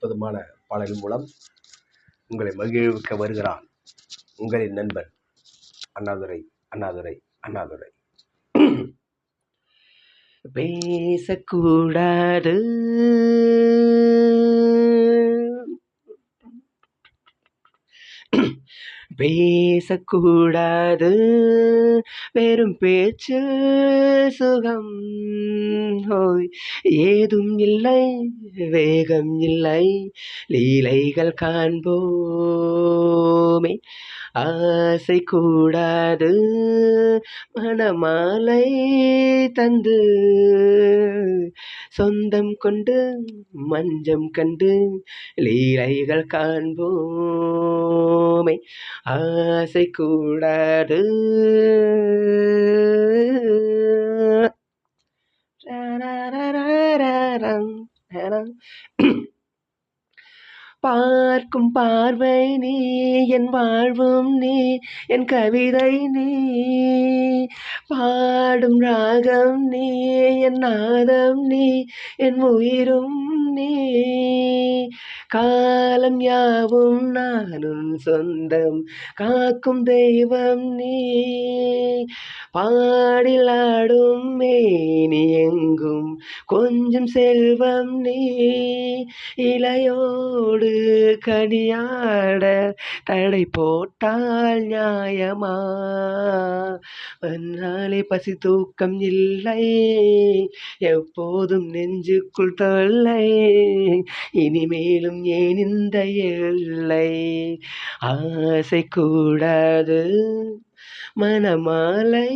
அற்புதமான பாடலின் மூலம் உங்களை மகிழ்விக்க வருகிறான். உங்களின் நண்பன் அண்ணாதுரை அண்ணாதுரை அண்ணாதுரை. பேசக்கூடாது. பேசக்கூடாது. வெறும் பேச்சு சுகம் ஹோய். ஏதும் இல்லை வேகம் இல்லை. லீலைகள் காண்போமே. ஆசை கூடாது. மணமாலை தந்து சொந்தம் கொண்டு மஞ்சம் கண்டு லீலைகள் காண்போமே. ஆசை கூடாது. பார்க்கும் பார்வை நீ என் வாழ்வும் நீ என் கவிதை நீ. பாடும் ராகம் நீ என் நாதம் நீ என் உயிரும் நீ. கா காலம் யாவும் நானும் சொந்தம். காக்கும் தெய்வம் நீ. பாடிலாடும் மேனி எங்கும். கொஞ்சம் செல்வம் நீ. இலையோடு கனியாட தடை போட்டால் நியாயமா? வந்தாலே பசி தூக்கம் இல்லை. எப்போதும் நெஞ்சுக்குள் தொல்லை. இனிமேலும் ஏன் இந்த எல்லை? ஆசை கூடாது மனமாலை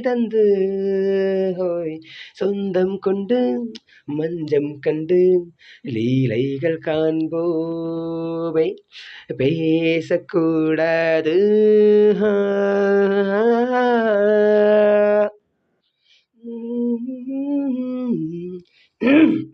தந்து. ஹோய் சொந்தம் கொண்டு மஞ்சம் கண்டு லீலைகள் காண்போவை பேசக்கூடாது. Mm-hmm.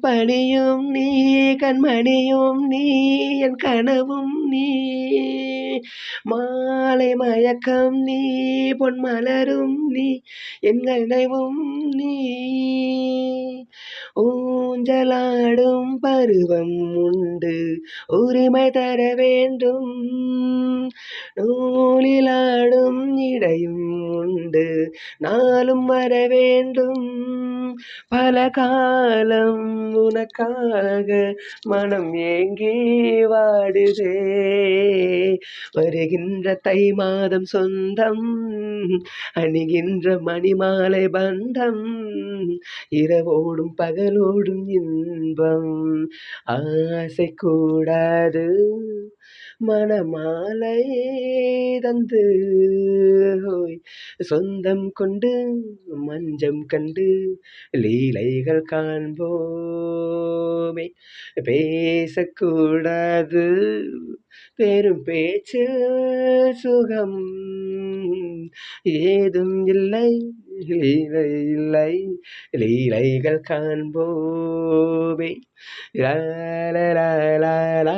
பணியும் நீ கண்மணியும் நீ என் கனவும் நீ. மாலை மயக்கம் நீ பொன் மலரும் நீ என் நினைவும் நீ. ஊஞ்சலாடும் பருவம் உண்டு. உரிமை தர வேண்டும். நூலிலாடும் இடையும் உண்டு. நாளும் வர வேண்டும். பல காலம் உனக்காக மனம் ஏங்கி வாடுதே. வருகின்ற தை மாதம் சொந்தம் அணிகின்ற மணிமாலை பந்தம். இரவோ இரவோடும் பகலோடும் இன்பம். ஆசை கூடாது. மணமாலை தந்து சொந்தம் கொண்டு மஞ்சம் கண்டு லீலைகள் காண்போமே. பேசக்கூடாது. பெரும் பேச்சு சுகம் ஏதும் இல்லை. லீலை இல்லை லீலைகள் காண்போமே. லா லா